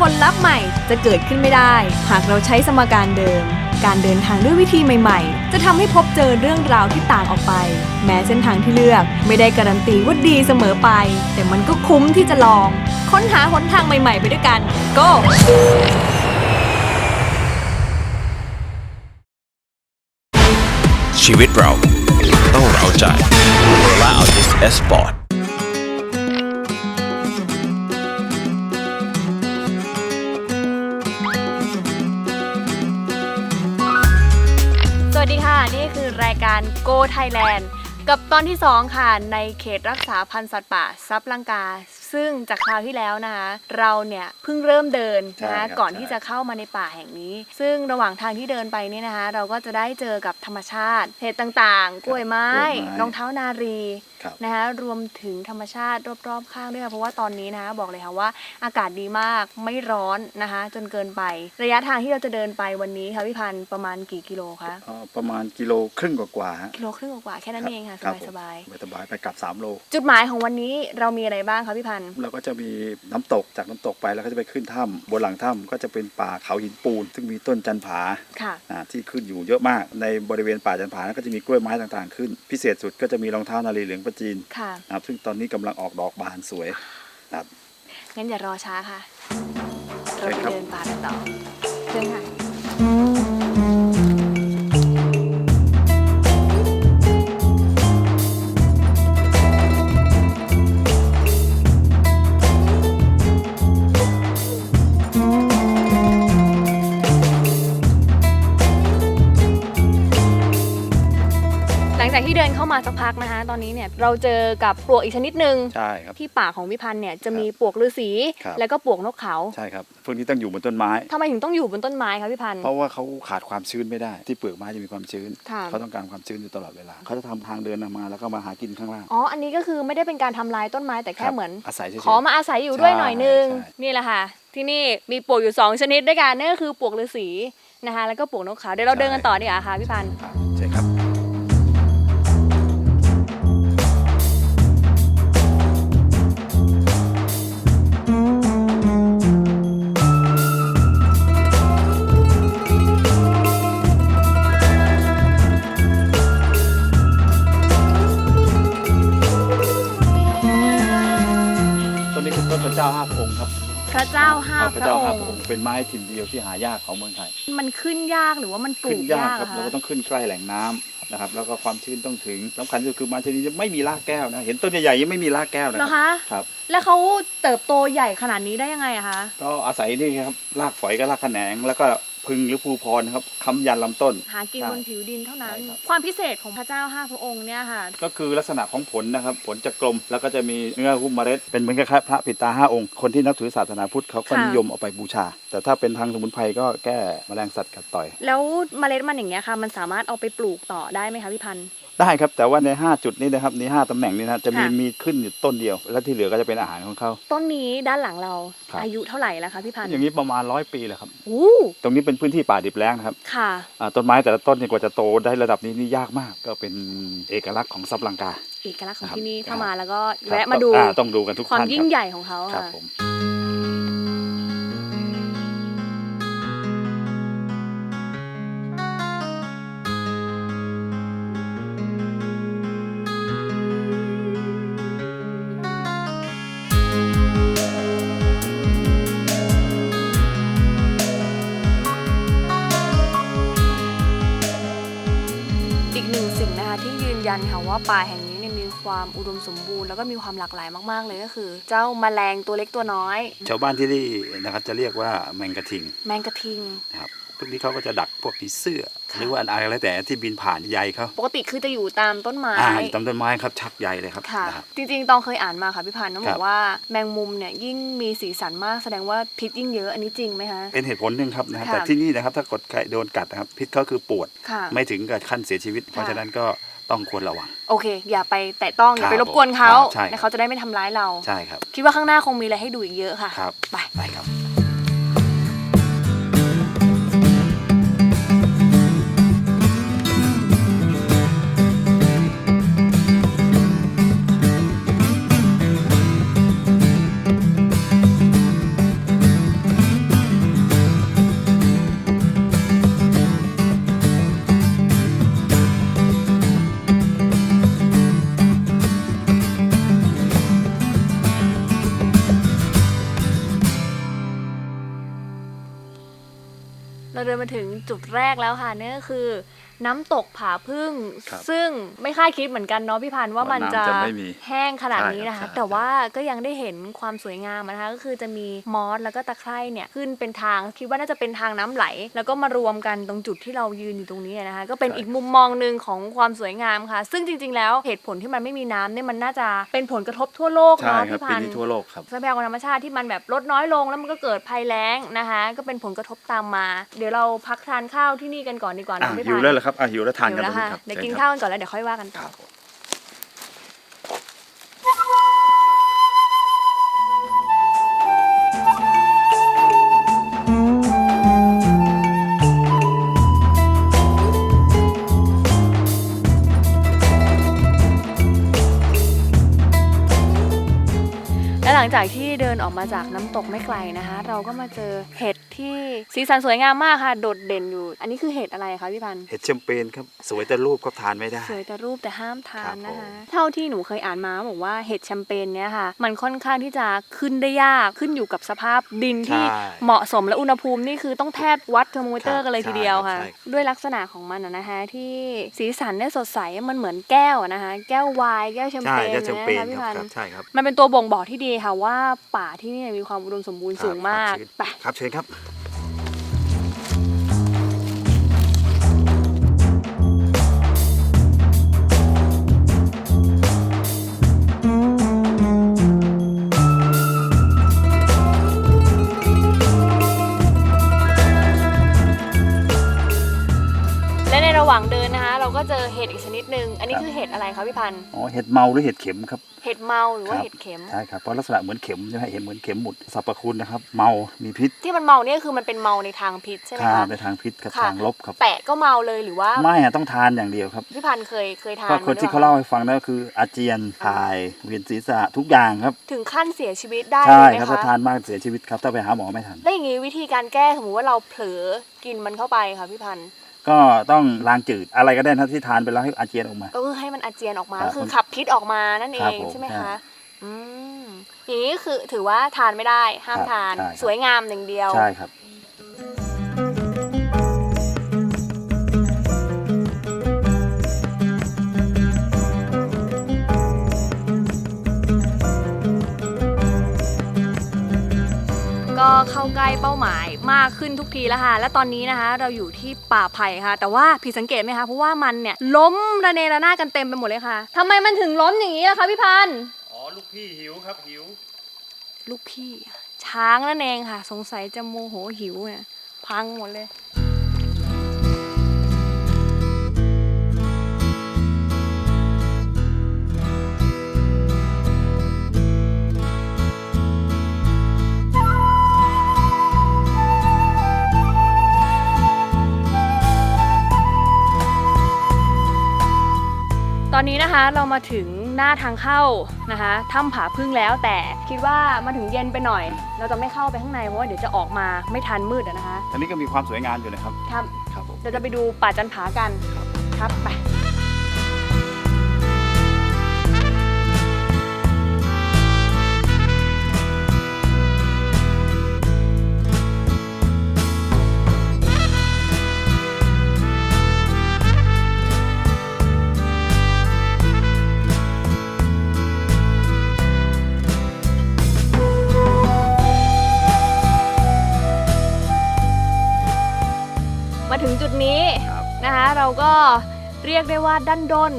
ผลลัพธ์ใหม่จะเกิดขึ้นไม่ได้ หากเราใช้สมการเดิม การเดินทางด้วยวิธีใหม่ๆ จะทำให้พบเจอเรื่องราวที่ต่างออกไป แม้เส้นทางที่เลือกไม่ได้การันตีว่าดีเสมอไป แต่มันก็คุ้มที่จะลอง ค้นหาหนทางใหม่ๆ ไปด้วยกัน go ชีวิตเราต้องเราใจและเนี่คือรายการ Go Thailand กับตอนที่ 2 ค่ะ ในเขตรักษาพันธุ์สัตว์ป่าซับลังกา ซึ่งจากคราวที่แล้วนะคะเราเนี่ยเพิ่งเริ่มเดินนะใช่ครัคะบก่อนใช่ที่จะเข้ามาในป่าแห่งนี้ ซึ่งระหว่างทางที่เดินไปเนี่ยนะคะ เราก็จะได้เจอกับธรรมชาติเห็ดต่างๆกล้วยไม้กล้วยไม้รองเท้านารีครับนะคะรวมถึงธรรมชาติรอบๆข้างด้วยค่ะเพราะว่าตอนนี้นะคะบอกเลยค่ะว่าอากาศดีมากไม่ร้อนนะคะ จนเกินไประยะทางที่เราจะเดินไปวันนี้ค่ะพี่พันธ์ประมาณกี่กิโลคะเอ่อประมาณกิโลครึ่งกว่าๆฮะกิโลครึ่งกว่าๆแค่นั้นเองค่ะสรับบายผมสบายสบายๆไปกลับ3โลๆจุดหมายของวันนี้เรามีอะไรบ้างคะพี่พันธ์เราก็จะมีน้ำตกจากน้ำตกไปแล้วก็จะไปขึ้นถ้ำบนหลังถ้ำก็จะเป็นป่าเขาหินปูน ซึ่งมีต้นจันผาค่ะอ่าที่ขึ้นอยู่เยอะมาก ในบริเวณป่าจันผานั้นก็จะมีกล้วยไม้ต่างๆ ขึ้น พิเศษสุดก็จะมีรองเท้านาลีเหลืองประจีนค่ะนะครับซึ่งตอนนี้กำลังออกดอกบานสวยนะครับงั้นอย่ารอช้าค่ะเชิเราญไปครับเดินป่ากันต่อเชิญค่ะ งจากที่เดินเข้ามาสักพักนะคะ ตอนนี้เนี่ยเราเจอกับปลวกอีกชนิดหนึ่งใช่ครับ ที่ป่าของพี่พันธ์เนี่ยจะมีปลวกฤาษีครับ แล้วก็ปลวกนกเขาใช่ครับพวกนี้ต้องอยู่บนต้นไม้ ทำไมถึงต้องอยู่บนต้นไม้คะพี่พันธ์ เพราะว่าเขาขาดความชื้นไม่ได้ ที่เปลือกไม้จะมีความชื้น ค่ะ เขาต้องการความชื้นอยู่ตลอดเวลา เขาจะทำทางเดินออกมาแล้วก็มาหากินข้างล่าง อ๋อ อันนี้ก็คือไม่ได้เป็นการทำลายต้นไม้แต่แค่ครับเหมือน อาศัยเฉยๆ ขอมาอาศัยอยู่ด้วยใช่หน่อยนึง ใช่ นี่แหละค่ะ ที่นี่มีปลวกอยู่ 2 ชนิดด้วยกันนั่นก็คือปลวกฤาษีนะคะ แล้วก็ปลวกนกเขาเดี๋ยวเราเดินกันต่อดีกว่าค่ะพี่พันธ์ ครับใช่ครับาห้าพพระระเจ้าอห้างพค์ระองค์เป็นไม้ถิ่นเดียวที่หายากของเมืองไทย มันขึ้นยากหรือว่ามันปลูขึ้นกยากยากครับอะเราคะก็ต้องขึ้นใกล้แหล่งน้ำนะครับแล้วก็ความชื้นต้องถึงสำคัญที่สุดคือไม้ชนิดนี้ไม่มีรากแก้วนะเห็นต้นใหญ่ๆยังไม่มีรากแก้วนะเหรอครัคะครับ แล้วเขาเติบโตใหญ่ขนาดนี้ได้ยังไงอะคะก็อาศัยนี่ครับรากฝอยกับรากแขนงแล้วก็ พึงหรือภูพรนะครับค้ำยันลำต้น หากินใช่บนผิวดินเท่านั้น ใช่ครับ ความพิเศษของพระเจ้าห้าพระองค์เนี่ยค่ะ ก็คือลักษณะของผลนะครับ ผลจะกลมแล้วก็จะมีเนื้อหุ้มเมล็ดเป็นเหมือนกับพระปิดตาห้าองค์ คนที่นับถือศาสนาพุทธเขาก็ค่ะ นิยมเอาไปบูชา แต่ถ้าเป็นทางสมุนไพรก็แก้แมลงสัตว์กัดต่อย แล้วเมล็ดมันอย่างเงี้ยค่ะ มันสามารถเอาไปปลูกต่อได้ไหมคะพี่พันธ์ ได้ครับแต่ว่าใน 5 จุดนี้นะครับใน5ตำแหน่งนี้นะจะมีค่ะ มีขึ้นอยู่ต้นเดียว แล้วที่เหลือก็จะเป็นอาหารของเขา ต้นนี้ด้านหลังเราครับ อายุเท่าไหร่แล้วคะพี่พันธ์อย่างนี้ประมาณร้อยปีแหละครับ อู้ตรงนี้เป็นพื้นที่ป่าดิบแล้งนะครับค่ะ อ่าต้นไม้แต่ละต้นเนี่ยกว่าจะโตได้ระดับนี้นี่ยากมาก ก็เป็นเอกลักษณ์ของซับลังกา เอกลักษณ์ของครับที่นี่ครับเข้ามาแล้วก็ครับแวะมาดูอ่ต้องดูกันทุกความท่านยิ่งครับใหญ่ของเขาครับค่ะ ผม ยืนยันค่ะว่าป่าแห่งนี้เนี่ยมีความอุดมสมบูรณ์แล้วก็มีความหลากหลายมากๆเลยก็คือ เจ้าแมลงตัวเล็กตัวน้อย ชาวบ้านที่นี่นะครับจะเรียกว่าแมงกะทิงแมงกะทิงนะครับพวกนี้เขาก็จะดักพวกผีเสื้อค่ะหรือว่าอะไรแล้วแต่ที่บินผ่านใยเขาปกติคือจะอยู่ตามต้นไม้อ่าอยู่ตามต้นไม้ครับชักใยเลยครับค่ะนะครับจริงๆตองเคยอ่านมาค่ะพี่พันธ์ต้องครับบอกว่าแมงมุมเนี่ยยิ่งมีสีสันมากแสดงว่าพิษยิ่งเยอะอันนี้จริงไหมคะเป็นเหตุผลหนึ่งครับนะครับค่ะแต่ที่นี่นะครับถ้ากดใครโดนกัดนะครับพิษเขาคือปวดค่ะไม่ถึงกับขั้นเสียชีวิต เพราะฉะนั้นก็ ต้องควรระวัง โอเค อย่าไปแตะต้องอย่าไปครับรบกวนเขาครับใช่ครับแล้วเขาจะได้ไม่ทำร้ายเราใช่ครับ คิดว่าข้างหน้าคงมีอะไรให้ดูอีกเยอะค่ะครับไปไปครับ เราเดินมาถึงจุดแรกแล้วค่ะนั่นก็คือ น้ำตกผาพึ่ง ครับซึ่งไม่คาดคิดเหมือนกันเนาะพี่พันธ์ว่ามันว่าจะน้ำจะไม่มีแห้งขนาดนี้นะคะ ใช่ครับแต่ว่าก็ยังได้เห็นความสวยงามนะคะ ก็คือจะมีมอสแล้วก็ตะไคร่เนี่ยขึ้นเป็นทางคิดว่าน่าจะเป็นทางน้ำไหล แล้วก็มารวมกันตรงจุดที่เรายืนอยู่ตรงนี้นะคะ ก็เป็นอีกมุมมองหนึ่งของความสวยงามค่ะ ซึ่งจริง ๆ แล้วเหตุผลที่มันไม่มีน้ำเนี่ยมันน่าจะเป็นผลกระทบทั่วโลกใช่เนาะครับพี่ปีพันนี้ธ์ทั่วโลกครับ ทรัพยากรธรรมชาติที่มันแบบลดน้อยลงแล้วมันก็เกิดภัยแล้งนะคะ ก็เป็นผลกระทบตามมา เดี๋ยวเราพักทานข้าวที่นี่กันก่อนดีกว่าอะนะพี่หิพัวนธ์แล้วเหรอครับอะหิวแล้วทานหิกันวตแล้รวงค่ะนี้ครับเดี๋ยวกินชิญข้าครับวกันก่อนแล้วเดี๋ยวค่อยว่ากันคต่อรับผมและหลังจากที่เดินออกมาจากน้ำตกไม่ไกลนะคะ เราก็มาเจอเห็ด ที่สีสันสวยงามมากค่ะ โดดเด่นอยู่ อันนี้คือเห็ดอะไรคะพี่พันธ์เห็ดแชมเปญครับ สวยแต่รูปก็ทานไม่ได้ สวยแต่รูปแต่ห้ามทานนะครัคะบผมเท่าที่หนูเคยอ่านมาบอกว่าเห็ดแชมเปญเนี่ยค่ะ มันค่อนข้างที่จะขึ้นได้ยากขึ้นอยู่กับสภาพดินที่ใช่เหมาะสมและอุณหภูมินี่คือต้องแทบวัดเทอร์โมมิเตอครัร์บกันเลยทีเดียวค่ะใช่ครับด้วยลักษณะของมันอะนะคะที่สีสันเนี่ยสดใสมันเหมือนแก้วอะนะคะแก้ววายแก้วแชมใช่เปญแค่แชมเปญนะคะพี่คพัรับนครับธ์ใช่ครับมันเป็นตัวบ่งบอกที่ดีค่ะว่าป่าที่นี่มีความอุดมสมบูรณ์สูงมากครับไปครับเชิญครับ หว่างเดินนะคะ เราก็เจอเห็ดอีกชนิดหนึ่งอันนี้คือเห็ดอะไรคะพี่พันธ์อ๋อเห็ดเมาหรือเห็ดเข็มครับเห็ดเมาหรือว่าครับเห็ดเข็มใช่ครับเพราะลักษณะเหมือนเข็มใช่ไหมเห็นเหมือนเข็มหมุดสรรพคุณนะครับ เมามีพิษ ที่มันเมาเนี่ยคือมันเป็นเมาในทางพิษใช่ไหมค่าคะในทางพิษครับค่ะทางลบครับแปะก็เมาเลยหรือว่าไม่อะต้องทานอย่างเดียวครับพี่พันธ์เคยเคยทานก็คนที่เขาเล่าให้ฟังนั่นก็คืออาเจียนถ่ายเวียนศีรษะทุกอย่างครับ ถึงขั้นเสียชีวิตได้ใช่เลยไหมครับถ้าคะทานมากเสียชีวิตครับถ้าไปหาหมอไม่ทันแล้วอย่างนี้วิธีการแก้สมมติว่าเราเผลอกินมันเข้าไปค่ะพี่พันธ์ ก็ต้องล้างจืดอะไรก็ได้นะที่ทานไปแล้วให้อาเจียนออกมา ก็คือให้มันอาเจียนออกมาครับก็คือขับพิษออกมานั่นเอครับงผมใช่ไหมใช่คะ อืมอย่างนี้คือถือว่าทานไม่ได้ห้ามครับทาน ใช่ครับ สวยงามอย่างเดียว ใช่ครับ เข้าใกล้เป้าหมายมากขึ้นทุกทีแล้วค่ะ และตอนนี้นะคะ เราอยู่ที่ป่าไผ่ค่ะ แต่ว่าผิดสังเกตไหมคะ เพราะว่ามันเนี่ยล้มระเนระนาดกันเต็มไปหมดเลยค่ะทำไมมันถึงล้มอย่างนี้ล่ะคะพี่พันธ์อ๋อ ลูกพี่หิวครับหิว ลูกพี่ ช้างนั่นเองค่ะ สงสัยจะโมโหหิวเนี่ยพังหมดเลย อนนี้นะคะเรามาถึงหน้าทางเข้านะคะถ้ำผาพึ่งแล้วแต่คิดว่ามาถึงเย็นไปหน่อย เราจะไม่เข้าไปข้างในเพราะว่าเดี๋ยวจะออกมาไม่ทันมืดอะนะคะอันนี้ก็มีความสวยงามอยู่นะครับ ครับ ครับผม เดี๋ยวจะไปดูป่าจันผากันครับไป นะคะ เราก็เรียกได้ว่าด้านด้น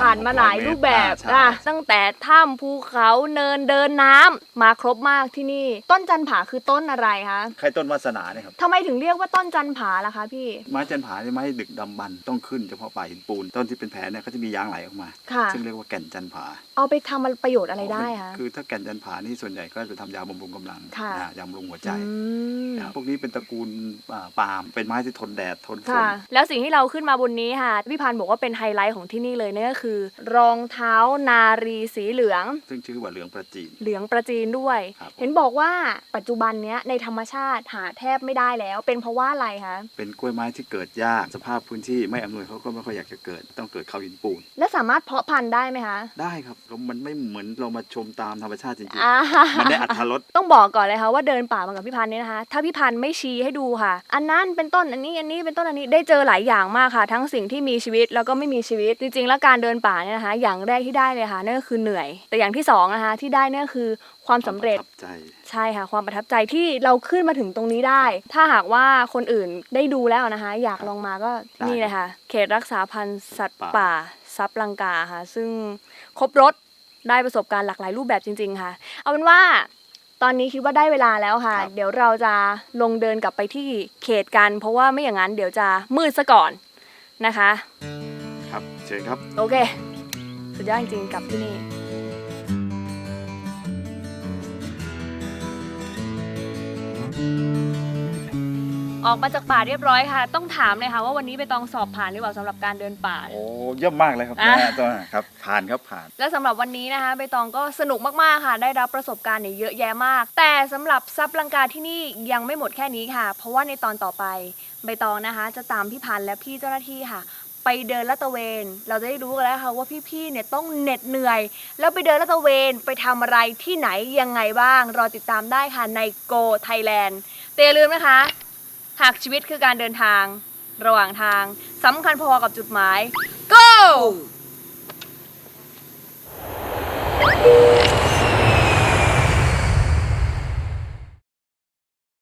ผ่านมาหลายรูปแบบใช่ นะตั้งแต่ถ้ำภูเขาเนินเดินน้ำมาครบมากที่นี่ ต้นจันผาคือต้นอะไรคะใครต้นวาสนาเนี่ยครับ ทำไมถึงเรียกว่าต้นจันผาล่ะคะพี่ไม้จันผาเนี่ยไม้ดึกดำบรรพ์ต้องขึ้นเฉพาะป่าหินปูน ต้นที่เป็นแผลเนี่ยก็จะมียางไหลออกมา ค่ะ ซึ่งเรียกว่าแก่นจันผาเอาไปทำประโยชน์อะไรได้คะ คือถ้าแก่นจันผานี่ส่วนใหญ่ก็จะทำยาบำรุงกำลังค่ะ นะยาบำรุงหัวใจอืมนะครับพวกนี้เป็นตระกูลอ่าปาล์มเป็นไม้ที่ทนแดดทนฝน ค่ะ แล้วสิ่งที่เราขึ้นมาบนนี้ค่ะพี่พันธ์บอกว่าเป็นไฮไลท์ของที่นี่เลยนั่นก็คือคือ รองเท้านารีสีเหลือง ซึ่งชื่อว่าเหลืองประจีน เหลืองประจีนด้วย ครับ เห็นบอกว่าปัจจุบันเนี้ยในธรรมชาติหาแทบไม่ได้แล้ว เป็นเพราะว่าอะไรคะ เป็นกล้วยไม้ที่เกิดยาก สภาพพื้นที่ไม่อำนวยเขาก็ไม่ค่อยอยากจะเกิด ต้องเกิดเขาหินปูน และสามารถเพาะพันธุ์ได้ไหมคะได้ครับแล้วมันไม่เหมือนเรามาชมตามธรรมชาติจริงอ่า ๆ มันได้อัตรส ต้องบอกก่อนเลยค่ะว่าเดินป่ามากับพี่พันธ์เนี่ยนะคะ ถ้าพี่พันธ์ไม่ชี้ให้ดูค่ะ อันนั้นเป็นต้นอันนี้อันนี้เป็นต้นอันนี้ได้เจอหลายอย่างมากค่ะ ทั้งสิ่งที่มีชีวิตแล้วก็ไม่มีชีวิต จริงๆ แล้วการเดินป่าเนี่ยนะคะ อย่างแรกที่ได้เลยค่ะนั่นก็คือเหนื่อย แต่อย่างที่สองนะคะ ที่ได้เนี่ยคือความสำเร็จควมประทับใจใช่ค่ะ ความประทับใจที่เราขึ้นมาถึงตรงนี้ได้ ถ้าหากว่าคนอื่นได้ดูแล้วนะคะ อยากลองมาก็ได้นี่เลยค่ะ เขตรักษาพันธุ์สัตว์ป่าป่าซับลังกาค่ะ ซึ่งครบรถได้ประสบการณ์หลากหลายรูปแบบจริง ๆ ค่ะ เอาเป็นว่าตอนนี้คิดว่าได้เวลาแล้วค่ะ เดี๋ยวเราจะลงเดินกลับไปที่เขตกัน เพราะว่าไม่อย่างนั้นเดี๋ยวจะมืดซะก่อนนะคะครับเชิญครับ โอเค สุดยอดจริงๆกับที่นี่ ออกมาจากป่าเรียบร้อยค่ะ ต้องถามเลยค่ะว่าวันนี้ไปตองสอบผ่านหรือเปล่าสำหรับการเดินป่า โอ้เยี่ยมมากเลยครับอะแม่ตัวครับ ผ่านครับผ่าน และสำหรับวันนี้นะคะใบตองก็สนุกมากๆค่ะ ได้รับประสบการณ์เนี่ยเยอะแยะมาก แต่สำหรับซับลังกาที่นี่ยังไม่หมดแค่นี้ค่ะ เพราะว่าในตอนต่อไปใบตองนะคะ จะตามพี่พันธ์และพี่เจ้าหน้าที่ค่ะ ไปเดินละตะเวน เราจะได้รู้กันแล้วค่ะว่าพี่ๆเนี่ยต้องเหน็ดเหนื่อย แล้วไปเดินละตะเวนไปทำอะไรที่ไหนยังไงบ้าง รอติดตามได้ค่ะในโกไทยแลนด์เต่อยลืมนะคะ หากชีวิตคือการเดินทาง ระหว่างทางสำคัญพอกับจุดหมาย go